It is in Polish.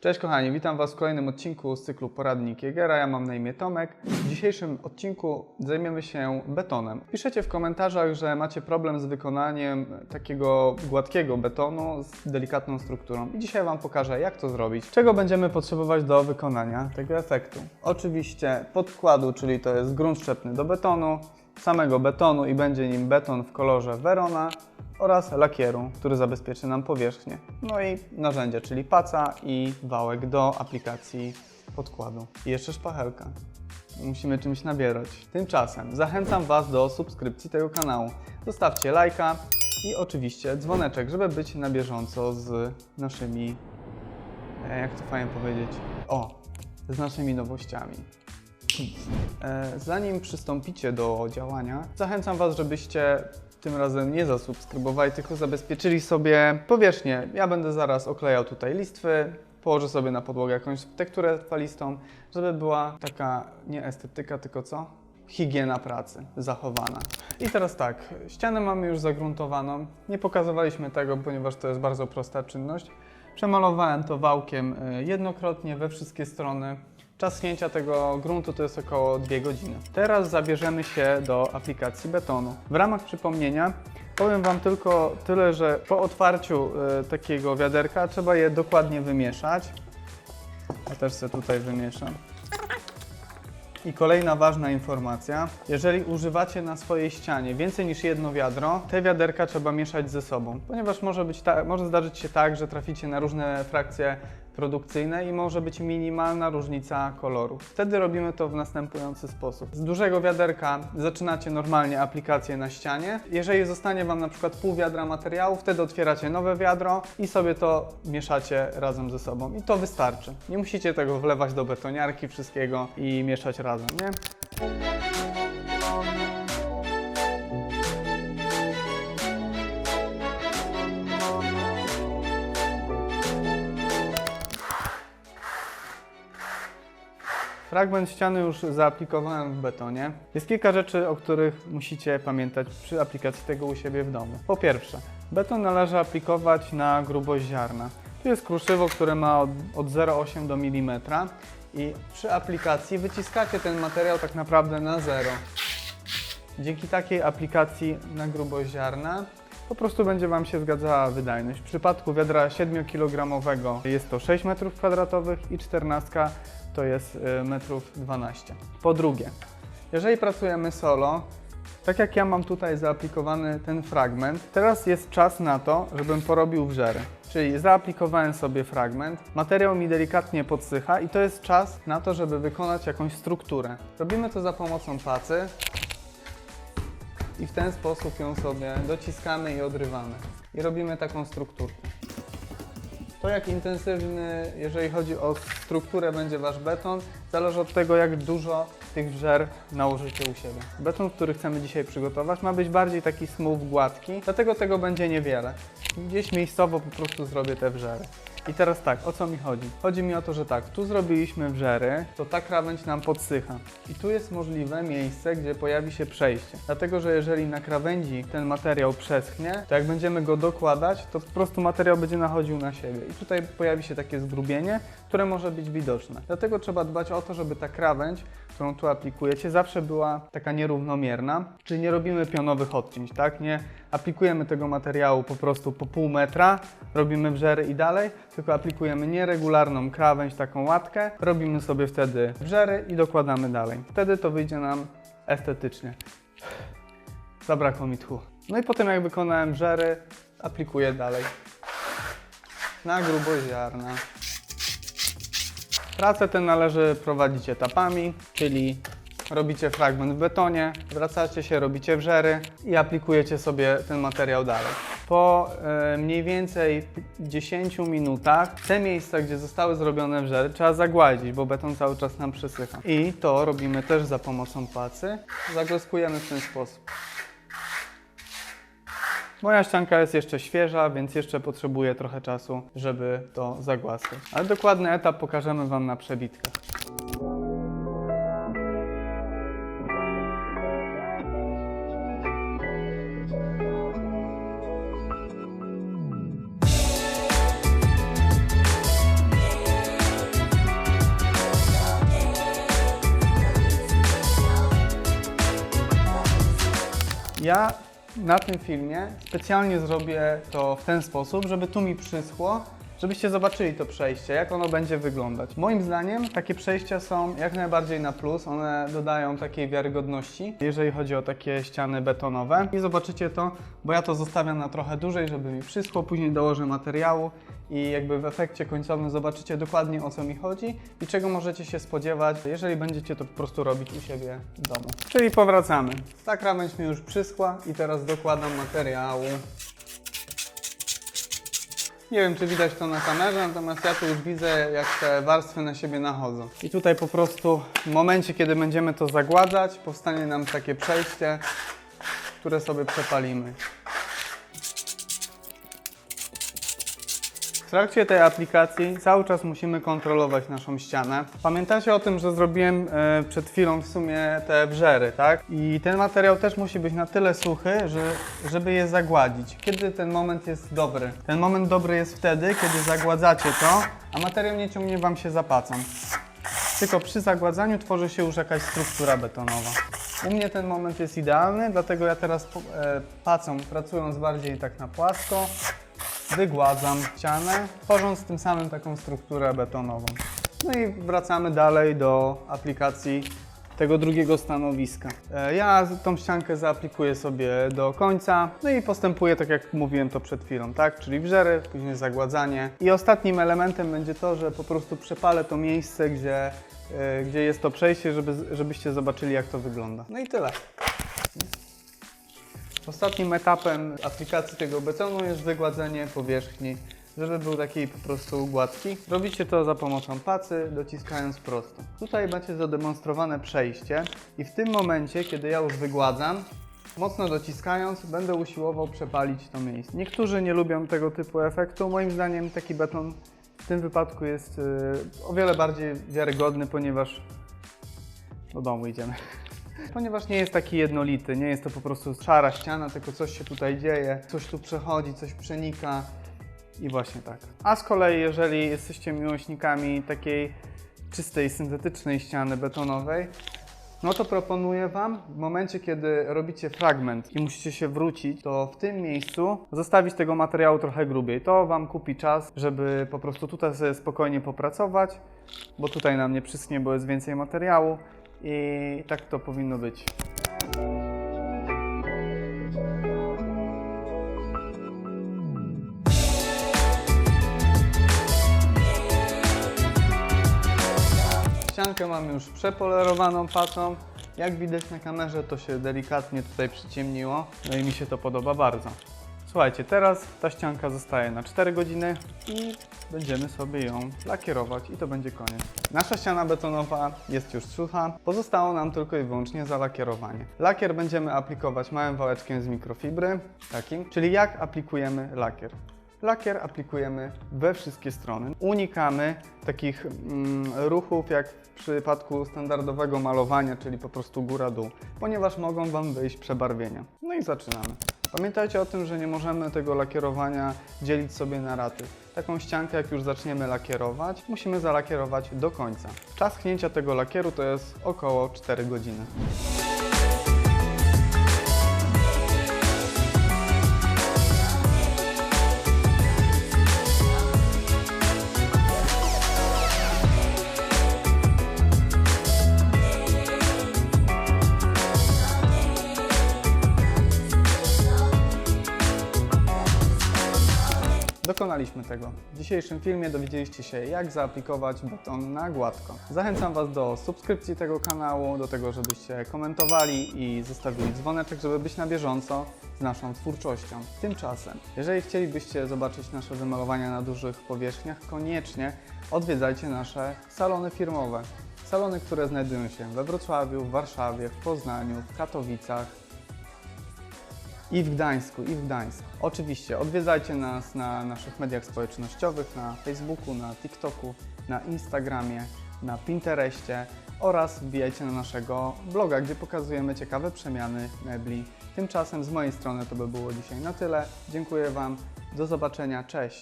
Cześć kochani, witam Was w kolejnym odcinku z cyklu Poradnik Jägera. Ja mam na imię Tomek. W dzisiejszym odcinku zajmiemy się betonem. Piszecie w komentarzach, że macie problem z wykonaniem takiego gładkiego betonu z delikatną strukturą. I dzisiaj Wam pokażę, jak to zrobić. Czego będziemy potrzebować do wykonania tego efektu. Oczywiście podkładu, czyli to jest grunt szczepny do betonu, samego betonu i będzie nim beton w kolorze Verona oraz lakieru, który zabezpieczy nam powierzchnię. No i narzędzie, czyli paca i wałek do aplikacji podkładu. I jeszcze szpachelka. Musimy czymś nabierać. Tymczasem zachęcam Was do subskrypcji tego kanału. Zostawcie lajka i oczywiście dzwoneczek, żeby być na bieżąco z naszymi, e, jak to fajnie powiedzieć, o, z naszymi nowościami. E, Zanim przystąpicie do działania, zachęcam Was, żebyście tym razem nie zasubskrybowali, tylko zabezpieczyli sobie powierzchnię. Ja będę zaraz oklejał tutaj listwy, położę sobie na podłogę jakąś tekturę falistą, żeby była taka nie estetyka, tylko co? Higiena pracy zachowana. I teraz tak, ścianę mamy już zagruntowaną. Nie pokazywaliśmy tego, ponieważ to jest bardzo prosta czynność. Przemalowałem to wałkiem y, jednokrotnie we wszystkie strony. Czas schnięcia tego gruntu to jest około 2 godziny. Teraz zabierzemy się do aplikacji betonu. W ramach przypomnienia powiem Wam tylko tyle, że po otwarciu y, takiego wiaderka trzeba je dokładnie wymieszać. Ja też sobie tutaj wymieszam. I kolejna ważna informacja. Jeżeli używacie na swojej ścianie więcej niż jedno wiadro, te wiaderka trzeba mieszać ze sobą, ponieważ może, być ta, może zdarzyć się tak, że traficie na różne frakcje produkcyjne i może być minimalna różnica koloru. Wtedy robimy to w następujący sposób. Z dużego wiaderka zaczynacie normalnie aplikację na ścianie. Jeżeli zostanie Wam na przykład pół wiadra materiału, wtedy otwieracie nowe wiadro i sobie to mieszacie razem ze sobą. I to wystarczy. Nie musicie tego wlewać do betoniarki wszystkiego i mieszać razem, nie? Fragment ściany już zaaplikowałem w betonie. Jest kilka rzeczy, o których musicie pamiętać przy aplikacji tego u siebie w domu. Po pierwsze, beton należy aplikować na grubość ziarna. Tu jest kruszywo, które ma od, od 0,8 do mm i przy aplikacji wyciskacie ten materiał tak naprawdę na zero. Dzięki takiej aplikacji na grubość ziarna po prostu będzie Wam się zgadzała wydajność. W przypadku wiadra 7 kg jest to 6 m2 i 14 to jest y, metrów 12. Po drugie, jeżeli pracujemy solo, tak jak ja mam tutaj zaaplikowany ten fragment, teraz jest czas na to, żebym porobił wżery. Czyli zaaplikowałem sobie fragment, materiał mi delikatnie podsycha i to jest czas na to, żeby wykonać jakąś strukturę. Robimy to za pomocą pacy i w ten sposób ją sobie dociskamy i odrywamy. I robimy taką strukturkę. To jak intensywny, jeżeli chodzi o strukturę, będzie Wasz beton, zależy od tego, jak dużo tych wżer nałożycie u siebie. Beton, który chcemy dzisiaj przygotować, ma być bardziej taki smooth, gładki, dlatego tego będzie niewiele. Gdzieś miejscowo po prostu zrobię te wżery. I teraz tak, o co mi chodzi? Chodzi mi o to, że tak, tu zrobiliśmy wżery, to ta krawędź nam podsycha. I tu jest możliwe miejsce, gdzie pojawi się przejście. Dlatego, że jeżeli na krawędzi ten materiał przeschnie, to jak będziemy go dokładać, to po prostu materiał będzie nachodził na siebie. I tutaj pojawi się takie zgrubienie, które może być widoczne. Dlatego trzeba dbać o to, żeby ta krawędź, którą tu aplikujecie, zawsze była taka nierównomierna, czyli nie robimy pionowych odcięć, tak? Nie aplikujemy tego materiału po prostu po pół metra, robimy wżery i dalej, tylko aplikujemy nieregularną krawędź, taką łatkę, robimy sobie wtedy wżery i dokładamy dalej. Wtedy to wyjdzie nam estetycznie. Zabrakło mi tchu. No i potem jak wykonałem wżery, aplikuję dalej. Na grubość ziarna. Pracę tę należy prowadzić etapami, czyli robicie fragment w betonie, wracacie się, robicie wżery i aplikujecie sobie ten materiał dalej. Po e, mniej więcej 10 minutach te miejsca, gdzie zostały zrobione wżery, trzeba zagładzić, bo beton cały czas nam przesycha. I to robimy też za pomocą pacy. Zagłaskujemy w ten sposób. Moja ścianka jest jeszcze świeża, więc jeszcze potrzebuję trochę czasu, żeby to zagłaskać. Ale dokładny etap pokażemy Wam na przebitkach. Ja na tym filmie specjalnie zrobię to w ten sposób, żeby tu mi przyschło, żebyście zobaczyli to przejście, jak ono będzie wyglądać. Moim zdaniem takie przejścia są jak najbardziej na plus, one dodają takiej wiarygodności, jeżeli chodzi o takie ściany betonowe. I zobaczycie to, bo ja to zostawiam na trochę dłużej, żeby mi przyschło, później dołożę materiału i jakby w efekcie końcowym zobaczycie dokładnie o co mi chodzi i czego możecie się spodziewać, jeżeli będziecie to po prostu robić u siebie w domu. Czyli powracamy. Ta krawędź mi już przyschła i teraz dokładam materiału. Nie wiem, czy widać to na kamerze, natomiast ja tu już widzę, jak te warstwy na siebie nachodzą. I tutaj po prostu w momencie, kiedy będziemy to zagładzać, powstanie nam takie przejście, które sobie przepalimy. W trakcie tej aplikacji cały czas musimy kontrolować naszą ścianę. Pamiętacie o tym, że zrobiłem e, przed chwilą w sumie te wrzery, tak? I ten materiał też musi być na tyle suchy, że, żeby je zagładzić. Kiedy ten moment jest dobry? Ten moment dobry jest wtedy, kiedy zagładzacie to, a materiał nie ciągnie Wam się za pacą. Tylko przy zagładzaniu tworzy się już jakaś struktura betonowa. U mnie ten moment jest idealny, dlatego ja teraz e, pacą, pracując bardziej tak na płasko, wygładzam ścianę, tworząc tym samym taką strukturę betonową. No i wracamy dalej do aplikacji tego drugiego stanowiska. E, Ja tą ściankę zaaplikuję sobie do końca, no i postępuję tak jak mówiłem to przed chwilą, tak? Czyli wrzery, później zagładzanie. I ostatnim elementem będzie to, że po prostu przepalę to miejsce, gdzie, e, gdzie jest to przejście, żeby, żebyście zobaczyli jak to wygląda. No i tyle. Ostatnim etapem aplikacji tego betonu jest wygładzenie powierzchni, żeby był taki po prostu gładki. Robicie to za pomocą pacy, dociskając prosto. Tutaj macie zademonstrowane przejście i w tym momencie, kiedy ja już wygładzam, mocno dociskając, będę usiłował przepalić to miejsce. Niektórzy nie lubią tego typu efektu. Moim zdaniem taki beton w tym wypadku jest y, o wiele bardziej wiarygodny, ponieważ do domu idziemy ponieważ nie jest taki jednolity, nie jest to po prostu szara ściana, tylko coś się tutaj dzieje, coś tu przechodzi, coś przenika i właśnie tak. A z kolei, jeżeli jesteście miłośnikami takiej czystej, syntetycznej ściany betonowej, no to proponuję Wam w momencie, kiedy robicie fragment i musicie się wrócić, to w tym miejscu zostawić tego materiału trochę grubiej. To Wam kupi czas, żeby po prostu tutaj sobie spokojnie popracować, bo tutaj nam nie przyschnie, bo jest więcej materiału i tak to powinno być. Ściankę mam już przepolerowaną pacą. Jak widać na kamerze, to się delikatnie tutaj przyciemniło. No i mi się to podoba bardzo. Słuchajcie, teraz ta ścianka zostaje na 4 godziny i będziemy sobie ją lakierować i to będzie koniec. Nasza ściana betonowa jest już sucha. Pozostało nam tylko i wyłącznie zalakierowanie. Lakier będziemy aplikować małym wałeczkiem z mikrofibry, takim, czyli jak aplikujemy lakier. Lakier aplikujemy we wszystkie strony. Unikamy takich mm, ruchów jak w przypadku standardowego malowania, czyli po prostu góra-dół, ponieważ mogą Wam wyjść przebarwienia. No i zaczynamy. Pamiętajcie o tym, że nie możemy tego lakierowania dzielić sobie na raty. Taką ściankę, jak już zaczniemy lakierować, musimy zalakierować do końca. Czas chnięcia tego lakieru to jest około 4 godziny. Dokonaliśmy tego. W dzisiejszym filmie dowiedzieliście się, jak zaaplikować beton na gładko. Zachęcam Was do subskrypcji tego kanału, do tego, żebyście komentowali i zostawili dzwoneczek, żeby być na bieżąco z naszą twórczością. Tymczasem, jeżeli chcielibyście zobaczyć nasze wymalowania na dużych powierzchniach, koniecznie odwiedzajcie nasze salony firmowe. Salony, które znajdują się we Wrocławiu, w Warszawie, w Poznaniu, w Katowicach, i w Gdańsku, i w Gdańsku. Oczywiście odwiedzajcie nas na naszych mediach społecznościowych, na Facebooku, na TikToku, na Instagramie, na Pinterestie oraz wbijajcie na naszego bloga, gdzie pokazujemy ciekawe przemiany mebli. Tymczasem z mojej strony to by było dzisiaj na tyle. Dziękuję Wam. Do zobaczenia. Cześć.